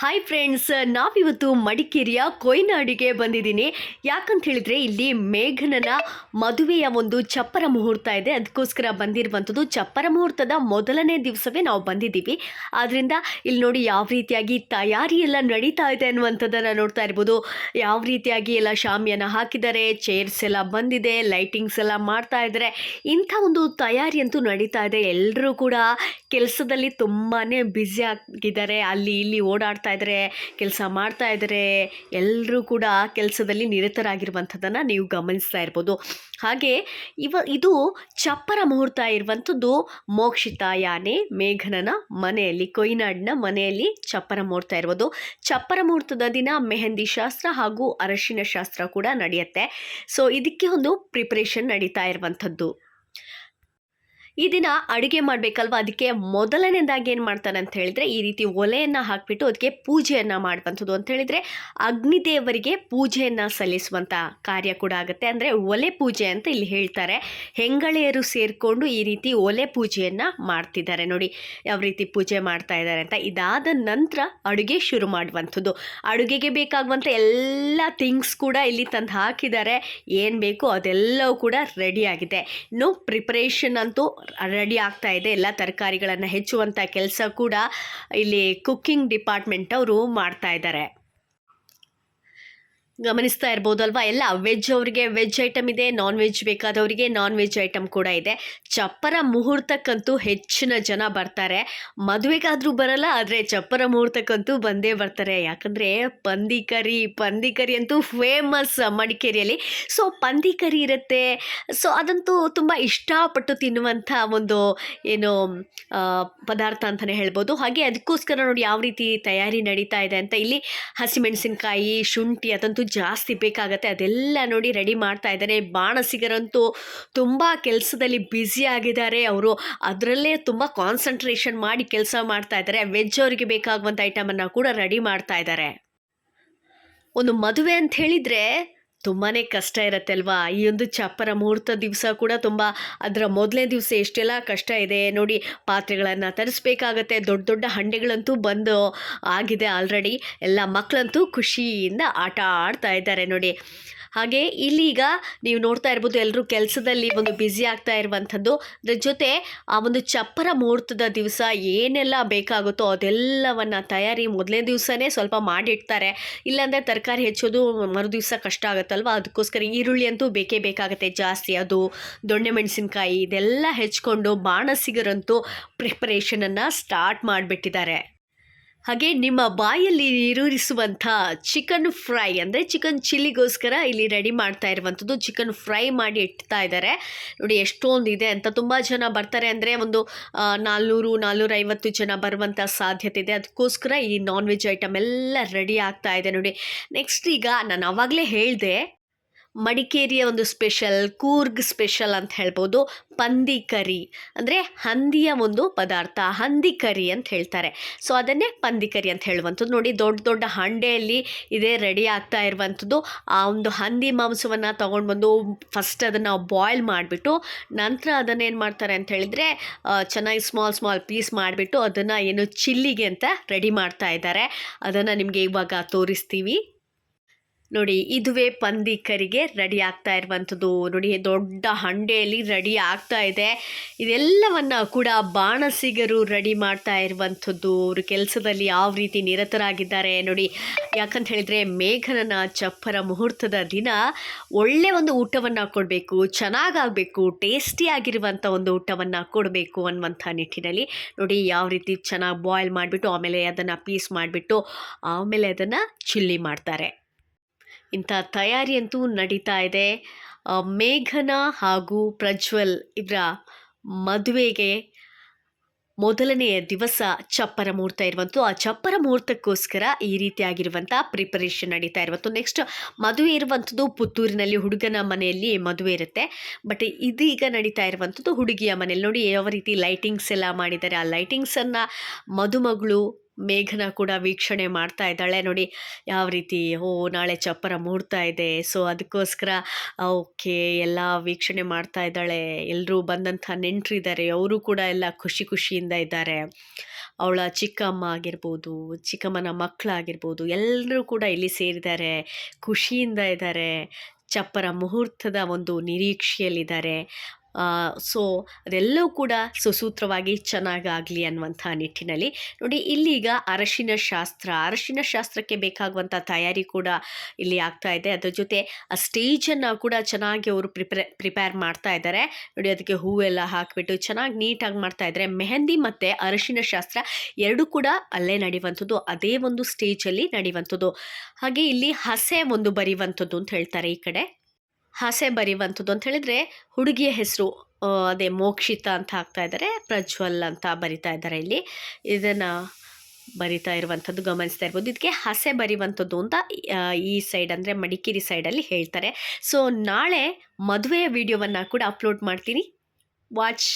Hi friends ನಾವಿವತ್ತು ಮಡಿಕೇರಿಯ ಕೊಯ್ನಾಡಿಗೆ ಬಂದಿದ್ದೀನಿ. ಯಾಕಂತ ಹೇಳಿದ್ರೆ ಇಲ್ಲಿ ಮೇಘನನ ಮದುವೆಯ ಒಂದು ಚಪ್ಪರ ಮುಹೂರ್ತ ಇದೆ. ಅದಕ್ಕೋಸ್ಕರ ಬಂದಿರುವಂಥದ್ದು ಚಪ್ಪರ ಮುಹೂರ್ತದ ಮೊದಲನೇ ದಿವಸವೇ ನಾವು ಬಂದಿದ್ದೀವಿ. ಆದ್ದರಿಂದ ಇಲ್ಲಿ ನೋಡಿ ಯಾವ ರೀತಿಯಾಗಿ ತಯಾರಿ ಎಲ್ಲ ನಡೀತಾ ಇದೆ ಅನ್ನುವಂಥದ್ದನ್ನ ನೋಡ್ತಾ ಇರ್ಬೋದು. ಯಾವ ರೀತಿಯಾಗಿ ಎಲ್ಲ ಶಾಮಿಯನ್ನು ಹಾಕಿದ್ದಾರೆ ಚೇರ್ಸ್ ಎಲ್ಲ ಬಂದಿದೆ ಲೈಟಿಂಗ್ಸ್ ಎಲ್ಲ ಮಾಡ್ತಾ ಇದ್ದಾರೆ. ಇಂಥ ಒಂದು ತಯಾರಿ ಅಂತೂ ನಡೀತಾ ಇದೆ. ಎಲ್ಲರೂ ಕೂಡ ಕೆಲಸದಲ್ಲಿ ತುಂಬಾ ಬ್ಯುಸಿ ಆಗಿದ್ದಾರೆ. ಅಲ್ಲಿ ಇಲ್ಲಿ ಓಡಾಡ್ತಾ ಇದ್ದಾರೆ ಕೆಲಸ ಮಾಡ್ತಾ ಇದ್ದಾರೆ ಎಲ್ಲರೂ ಕೂಡ ಕೆಲಸದಲ್ಲಿ ನಿರತರಾಗಿರುವಂಥದ್ದನ್ನು ನೀವು ಗಮನಿಸ್ತಾ ಇರ್ಬೋದು. ಹಾಗೆ ಇವ, ಇದು ಚಪ್ಪರ ಮುಹೂರ್ತ ಇರುವಂಥದ್ದು ಮೋಕ್ಷಿತ ಯಾನೆ ಮೇಘನನ ಮನೆಯಲ್ಲಿ, ಕೊಯ್ನಾಡಿನ ಮನೆಯಲ್ಲಿ ಚಪ್ಪರ ಮುಹೂರ್ತ ಇರ್ಬೋದು. ಚಪ್ಪರ ಮುಹೂರ್ತದ ದಿನ ಮೆಹಂದಿ ಶಾಸ್ತ್ರ ಹಾಗೂ ಅರಶಿನ ಶಾಸ್ತ್ರ ಕೂಡ ನಡೆಯುತ್ತೆ. ಸೊ ಇದಕ್ಕೆ ಒಂದು ಪ್ರಿಪ್ರೇಷನ್ ನಡೀತಾ ಇರುವಂಥದ್ದು. ಈ ದಿನ ಅಡುಗೆ ಮಾಡಬೇಕಲ್ವ? ಅದಕ್ಕೆ ಮೊದಲನೇದಾಗಿ ಏನು ಮಾಡ್ತಾನೆ ಅಂತ ಹೇಳಿದ್ರೆ, ಈ ರೀತಿ ಒಲೆಯನ್ನು ಹಾಕಿಬಿಟ್ಟು ಅದಕ್ಕೆ ಪೂಜೆಯನ್ನು ಮಾಡುವಂಥದ್ದು ಅಂತ ಹೇಳಿದರೆ ಅಗ್ನಿದೇವರಿಗೆ ಪೂಜೆಯನ್ನು ಸಲ್ಲಿಸುವಂಥ ಕಾರ್ಯ ಕೂಡ ಆಗುತ್ತೆ. ಅಂದರೆ ಒಲೆ ಪೂಜೆ ಅಂತ ಇಲ್ಲಿ ಹೇಳ್ತಾರೆ. ಹೆಂಗಳೆಯರು ಸೇರಿಕೊಂಡು ಈ ರೀತಿ ಒಲೆ ಪೂಜೆಯನ್ನು ಮಾಡ್ತಿದ್ದಾರೆ ನೋಡಿ. ಯಾವ ರೀತಿ ಪೂಜೆ ಮಾಡ್ತಾ ಇದ್ದಾರೆ ಅಂತ. ಇದಾದ ನಂತರ ಅಡುಗೆ ಶುರು ಮಾಡುವಂಥದ್ದು. ಅಡುಗೆಗೆ ಬೇಕಾಗುವಂಥ ಎಲ್ಲ ಥಿಂಗ್ಸ್ ಕೂಡ ಇಲ್ಲಿ ತಂದು ಹಾಕಿದ್ದಾರೆ. ಏನು ಬೇಕು ಅದೆಲ್ಲವೂ ಕೂಡ ರೆಡಿಯಾಗಿದೆ ಇನ್ನು ಪ್ರಿಪ್ರೇಷನ್ ಅಂತೂ ರೆಡಿ ಆಗ್ತಾ ಇದೆ. ಎಲ್ಲ ತರಕಾರಿಗಳನ್ನು ಹೆಚ್ಚುವಂಥ ಕೆಲಸ ಕೂಡ ಇಲ್ಲಿ ಕುಕ್ಕಿಂಗ್ ಡಿಪಾರ್ಟ್ಮೆಂಟ್ ಅವರು ಮಾಡ್ತಾ ಇದ್ದಾರೆ. ಗಮನಿಸ್ತಾ ಇರ್ಬೋದಲ್ವಾ ಎಲ್ಲ ವೆಜ್ ಅವರಿಗೆ ವೆಜ್ ಐಟಮ್ ಇದೆ ನಾನ್ ವೆಜ್ ಬೇಕಾದವರಿಗೆ ನಾನ್ ವೆಜ್ ಐಟಮ್ ಕೂಡ ಇದೆ. ಚಪ್ಪರ ಮುಹೂರ್ತಕ್ಕಂತೂ ಹೆಚ್ಚಿನ ಜನ ಬರ್ತಾರೆ. ಮದುವೆಗಾದ್ರೂ ಬರಲ್ಲ, ಆದರೆ ಚಪ್ಪರ ಮುಹೂರ್ತಕ್ಕಂತೂ ಬಂದೇ ಬರ್ತಾರೆ. ಯಾಕಂದರೆ ಪಂದಿಕರಿ ಪಂದಿಕರಿ ಪಂದಿ ಕರಿ ಅಂತೂ ಫೇಮಸ್ ಮಡಿಕೇರಿಯಲ್ಲಿ. ಸೊ ಪಂದಿಕರಿ ಇರುತ್ತೆ. ಸೊ ಅದಂತೂ ತುಂಬ ಇಷ್ಟಪಟ್ಟು ತಿನ್ನುವಂಥ ಒಂದು ಏನು ಪದಾರ್ಥ ಅಂತಲೇ ಹೇಳ್ಬೋದು. ಹಾಗೆ ಅದಕ್ಕೋಸ್ಕರ ನೋಡಿ ಯಾವ ರೀತಿ ತಯಾರಿ ನಡೀತಾ ಇದೆ ಅಂತ ಇಲ್ಲಿ ಹಸಿಮೆಣಸಿನ್ಕಾಯಿ, ಶುಂಠಿ ಅದಂತೂ ಜಾಸ್ತಿ ಬೇಕಾಗತ್ತೆ. ಅದೆಲ್ಲ ನೋಡಿ ರೆಡಿ ಮಾಡ್ತಾ ಇದ್ದಾರೆ. ಬಾಣಸಿಗರಂತೂ ತುಂಬ ಕೆಲಸದಲ್ಲಿ ಬ್ಯುಸಿ ಆಗಿದ್ದಾರೆ. ಅವರು ಅದರಲ್ಲೇ ತುಂಬ ಕಾನ್ಸಂಟ್ರೇಷನ್ ಮಾಡಿ ಕೆಲಸ ಮಾಡ್ತಾ ಇದ್ದಾರೆ. ವೆಜ್ ಅವರಿಗೆ ಬೇಕಾಗುವಂಥ ಐಟಮನ್ನು ಕೂಡ ರೆಡಿ ಮಾಡ್ತಾ ಇದ್ದಾರೆ. ಒಂದು ಮದುವೆ ಅಂತ ಹೇಳಿದರೆ ತುಂಬಾ ಕಷ್ಟ ಇರುತ್ತೆ ಅಲ್ವಾ ಈ ಒಂದು ಚಪ್ಪರ ಮುಹೂರ್ತ ದಿವಸ ಕೂಡ ತುಂಬ ಅದರ ಮೊದಲನೇ ದಿವಸ ಎಷ್ಟೆಲ್ಲ ಕಷ್ಟ ಇದೆ ನೋಡಿ, ಪಾತ್ರೆಗಳನ್ನು ತರಿಸ್ಬೇಕಾಗತ್ತೆ. ದೊಡ್ಡ ದೊಡ್ಡ ಹಂಡೆಗಳಂತೂ ಬಂದು ಆಗಿದೆ ಆಲ್ರೆಡಿ ಎಲ್ಲ ಮಕ್ಕಳಂತೂ ಖುಷಿಯಿಂದ ಆಟ ಆಡ್ತಾ ಇದ್ದಾರೆ ನೋಡಿ. ಹಾಗೆ ಇಲ್ಲೀಗ ನೀವು ನೋಡ್ತಾ ಇರ್ಬೋದು ಎಲ್ಲರೂ ಕೆಲಸದಲ್ಲಿ ಒಂದು ಬ್ಯುಸಿ ಆಗ್ತಾ ಇರುವಂಥದ್ದು. ಅದ್ರ ಜೊತೆ ಆ ಒಂದು ಚಪ್ಪರ ಮುಹೂರ್ತದ ದಿವಸ ಏನೆಲ್ಲ ಬೇಕಾಗುತ್ತೋ ಅದೆಲ್ಲವನ್ನು ತಯಾರಿ ಮೊದಲನೇ ದಿವಸನೇ ಸ್ವಲ್ಪ ಮಾಡಿಡ್ತಾರೆ ಇಲ್ಲಾಂದರೆ ತರಕಾರಿ ಹೆಚ್ಚೋದು ಮರು ದಿವಸ ಕಷ್ಟ ಆಗುತ್ತಲ್ವ ಅದಕ್ಕೋಸ್ಕರ ಈರುಳ್ಳಿ ಅಂತೂ ಬೇಕೇ ಬೇಕಾಗುತ್ತೆ. ಜಾಸ್ತಿ ಅದು ದೊಣ್ಣೆ ಮೆಣಸಿನಕಾಯಿ ಇದೆಲ್ಲ ಹೆಚ್ಕೊಂಡು ಬಾಣಸಿಗರಂತೂ ಪ್ರಿಪರೇಷನನ್ನು ಸ್ಟಾರ್ಟ್ ಮಾಡಿಬಿಟ್ಟಿದ್ದಾರೆ. ಹಾಗೆ ನಿಮ್ಮ ಬಾಯಲ್ಲಿ ನೀರೂರಿಸುವಂಥ ಚಿಕನ್ ಫ್ರೈ ಅಂದರೆ ಚಿಕನ್ ಚಿಲ್ಲಿಗೋಸ್ಕರ ಇಲ್ಲಿ ರೆಡಿ ಮಾಡ್ತಾ ಇರುವಂಥದ್ದು. ಚಿಕನ್ ಫ್ರೈ ಮಾಡಿ ಇಡ್ತಾ ಇದ್ದಾರೆ. ನೋಡಿ ಎಷ್ಟೊಂದು ಇದೆ ಅಂತ ತುಂಬ ಜನ ಬರ್ತಾರೆ ಅಂದರೆ ಒಂದು ನಾಲ್ನೂರು, ನಾಲ್ನೂರೈವತ್ತು ಜನ ಬರುವಂಥ ಸಾಧ್ಯತೆ ಇದೆ. ಅದಕ್ಕೋಸ್ಕರ ಈ ನಾನ್ ವೆಜ್ ಐಟಮ್ ಎಲ್ಲ ರೆಡಿ ಆಗ್ತಾ ಇದೆ ನೋಡಿ. ನೆಕ್ಸ್ಟ್ ಈಗ ನಾನು ಆವಾಗಲೇ ಹೇಳಿದೆ ಮಡಿಕೇರಿಯ ಒಂದು ಸ್ಪೆಷಲ್, ಕೂರ್ಗ್ ಸ್ಪೆಷಲ್ ಅಂತ ಹೇಳ್ಬೋದು. ಪಂದಿ ಕರಿ ಅಂದರೆ ಹಂದಿಯ ಒಂದು ಪದಾರ್ಥ, ಹಂದಿ ಕರಿ ಅಂತ ಹೇಳ್ತಾರೆ. ಸೊ ಅದನ್ನೇ ಪಂದಿ ಕರಿ ಅಂತ ಹೇಳುವಂಥದ್ದು. ನೋಡಿ, ದೊಡ್ಡ ದೊಡ್ಡ ಹಂಡೆಯಲ್ಲಿ ಇದೇ ರೆಡಿ ಆಗ್ತಾ ಇರುವಂಥದ್ದು. ಆ ಒಂದು ಹಂದಿ ಮಾಂಸವನ್ನು ತೊಗೊಂಡು ಬಂದು ಫಸ್ಟ್ ಅದನ್ನು ಬಾಯ್ಲ್ ಮಾಡಿಬಿಟ್ಟು, ನಂತರ ಅದನ್ನು ಏನು ಮಾಡ್ತಾರೆ ಅಂತ ಹೇಳಿದರೆ ಚೆನ್ನಾಗಿ ಸ್ಮಾಲ್ ಸ್ಮಾಲ್ ಪೀಸ್ ಮಾಡಿಬಿಟ್ಟು ಅದನ್ನು ಏನು ಚಿಲ್ಲಿಗೆ ಅಂತ ರೆಡಿ ಮಾಡ್ತಾ ಇದ್ದಾರೆ. ಅದನ್ನು ನಿಮಗೆ ಇವಾಗ ತೋರಿಸ್ತೀವಿ. ನೋಡಿ, ಇದುವೇ ಪಂದಿಕರಿಗೆ ರೆಡಿ ಆಗ್ತಾ ಇರುವಂಥದ್ದು. ನೋಡಿ, ದೊಡ್ಡ ಹಂಡೆಯಲ್ಲಿ ರೆಡಿ ಆಗ್ತಾ ಇದೆ. ಇದೆಲ್ಲವನ್ನು ಕೂಡ ಬಾಣಸಿಗರು ರೆಡಿ ಮಾಡ್ತಾ ಇರುವಂಥದ್ದು. ಅವರು ಕೆಲಸದಲ್ಲಿ ಯಾವ ರೀತಿ ನಿರತರಾಗಿದ್ದಾರೆ ನೋಡಿ. ಯಾಕಂತ ಹೇಳಿದರೆ, ಮೇಘನನ ಚಪ್ಪರ ಮುಹೂರ್ತದ ದಿನ ಒಳ್ಳೆ ಒಂದು ಊಟವನ್ನು ಕೊಡಬೇಕು, ಚೆನ್ನಾಗಾಗಬೇಕು ಟೇಸ್ಟಿಯಾಗಿರುವಂಥ ಒಂದು ಊಟವನ್ನು ಕೊಡಬೇಕು ಅನ್ನುವಂಥ ನಿಟ್ಟಿನಲ್ಲಿ ನೋಡಿ, ಯಾವ ರೀತಿ ಚೆನ್ನಾಗಿ ಬಾಯ್ಲ್ ಮಾಡಿಬಿಟ್ಟು, ಆಮೇಲೆ ಅದನ್ನು ಪೀಸ್ ಮಾಡಿಬಿಟ್ಟು, ಆಮೇಲೆ ಅದನ್ನು ಚಿಲ್ಲಿ ಮಾಡ್ತಾರೆ. ಇಂಥ ತಯಾರಿ ಅಂತೂ ನಡೀತಾ ಇದೆ. ಮೇಘನ ಹಾಗೂ ಪ್ರಜ್ವಲ್ ಇದರ ಮದುವೆಗೆ ಮೊದಲನೆಯ ದಿವಸ ಚಪ್ಪರ ಮುಹೂರ್ತ ಇರುವಂಥ ಆ ಚಪ್ಪರ ಮುಹೂರ್ತಕ್ಕೋಸ್ಕರ ಈ ರೀತಿಯಾಗಿರುವಂಥ ಪ್ರಿಪರೇಷನ್ ನಡೀತಾ ಇರುವಂಥ ನೆಕ್ಸ್ಟ್ ಮದುವೆ ಇರುವಂಥದ್ದು ಪುತ್ತೂರಿನಲ್ಲಿ ಹುಡುಗನ ಮನೆಯಲ್ಲಿ ಮದುವೆ ಇರುತ್ತೆ. ಬಟ್ ಇದೀಗ ನಡೀತಾ ಇರುವಂಥದ್ದು ಹುಡುಗಿಯ ಮನೆಯಲ್ಲಿ. ನೋಡಿ ಯಾವ ರೀತಿ ಲೈಟಿಂಗ್ಸ್ ಎಲ್ಲ ಮಾಡಿದ್ದಾರೆ. ಆ ಲೈಟಿಂಗ್ಸನ್ನು ಮದುಮಗಳು ಮೇಘನ ಕೂಡ ವೀಕ್ಷಣೆ ಮಾಡ್ತಾ ಇದ್ದಾಳೆ. ನೋಡಿ, ಯಾವ ರೀತಿ, ಓ, ನಾಳೆ ಚಪ್ಪರ ಮೂಡ್ತಾ ಇದೆ. ಸೊ, ಅದಕ್ಕೋಸ್ಕರ, ಓಕೆ, ಎಲ್ಲ ವೀಕ್ಷಣೆ ಮಾಡ್ತಾ ಇದ್ದಾಳೆ. ಎಲ್ಲರೂ ಬಂದಂಥ ನೆಂಟರಿದ್ದಾರೆ. ಅವರು ಕೂಡ ಎಲ್ಲ ಖುಷಿ ಖುಷಿಯಿಂದ ಇದ್ದಾರೆ. ಅವಳ ಚಿಕ್ಕಮ್ಮ ಆಗಿರ್ಬೋದು, ಚಿಕ್ಕಮ್ಮನ ಮಕ್ಕಳಾಗಿರ್ಬೋದು ಎಲ್ಲರೂ ಕೂಡ ಇಲ್ಲಿ ಸೇರಿದ್ದಾರೆ. ಖುಷಿಯಿಂದ ಇದ್ದಾರೆ. ಚಪ್ಪರ ಮುಹೂರ್ತದ ಒಂದು ನಿರೀಕ್ಷೆಯಲ್ಲಿದ್ದಾರೆ. ಸೊ ಅದೆಲ್ಲವೂ ಕೂಡ ಸುಸೂತ್ರವಾಗಿ ಚೆನ್ನಾಗಾಗಲಿ ಅನ್ನುವಂಥ ನಿಟ್ಟಿನಲ್ಲಿ. ನೋಡಿ, ಇಲ್ಲಿಗ ಅರಶಿನ ಶಾಸ್ತ್ರ, ಅರಶಿನ ಶಾಸ್ತ್ರಕ್ಕೆ ಬೇಕಾಗುವಂಥ ತಯಾರಿ ಕೂಡ ಇಲ್ಲಿ ಆಗ್ತಾ ಇದೆ. ಅದ್ರ ಜೊತೆ ಆ ಸ್ಟೇಜನ್ನು ಕೂಡ ಚೆನ್ನಾಗಿ ಅವರು ಪ್ರಿಪೇರ್ ಪ್ರಿಪೇರ್ ಮಾಡ್ತಾ ಇದ್ದಾರೆ. ನೋಡಿ, ಅದಕ್ಕೆ ಹೂವೆಲ್ಲ ಹಾಕಿಬಿಟ್ಟು ಚೆನ್ನಾಗಿ ನೀಟಾಗಿ ಮಾಡ್ತಾ ಇದ್ದಾರೆ. ಮೆಹಂದಿ ಮತ್ತು ಅರಶಿನ ಶಾಸ್ತ್ರ ಎರಡೂ ಕೂಡ ಅಲ್ಲೇ ನಡೆಯುವಂಥದ್ದು. ಅದೇ ಒಂದು ಸ್ಟೇಜಲ್ಲಿ ನಡೆಯುವಂಥದ್ದು. ಹಾಗೆ ಇಲ್ಲಿ ಹಸೆ ಒಂದು ಬರೆಯುವಂಥದ್ದು ಅಂತ ಹೇಳ್ತಾರೆ ಈ ಕಡೆ. ಹಸೆ ಬರೆಯುವಂಥದ್ದು ಅಂತ ಹೇಳಿದರೆ ಹುಡುಗಿಯ ಹೆಸರು ಅದೇ ಮೋಕ್ಷಿತ ಅಂತ ಹಾಕ್ತಾ ಇದ್ದಾರೆ, ಪ್ರಜ್ವಲ್ ಅಂತ ಬರಿತಾ ಇದ್ದಾರೆ ಇಲ್ಲಿ. ಇದನ್ನು ಬರಿತಾ ಇರುವಂಥದ್ದು ಗಮನಿಸ್ತಾ ಇರ್ಬೋದು. ಇದಕ್ಕೆ ಹಸೆ ಬರೆಯುವಂಥದ್ದು ಅಂತ ಈ ಸೈಡ್ ಅಂದರೆ ಮಡಿಕೇರಿ ಸೈಡಲ್ಲಿ ಹೇಳ್ತಾರೆ. ಸೊ ನಾಳೆ ಮದುವೆಯ ವಿಡಿಯೋವನ್ನು ಕೂಡ ಅಪ್ಲೋಡ್ ಮಾಡ್ತೀನಿ. ವಾಚ್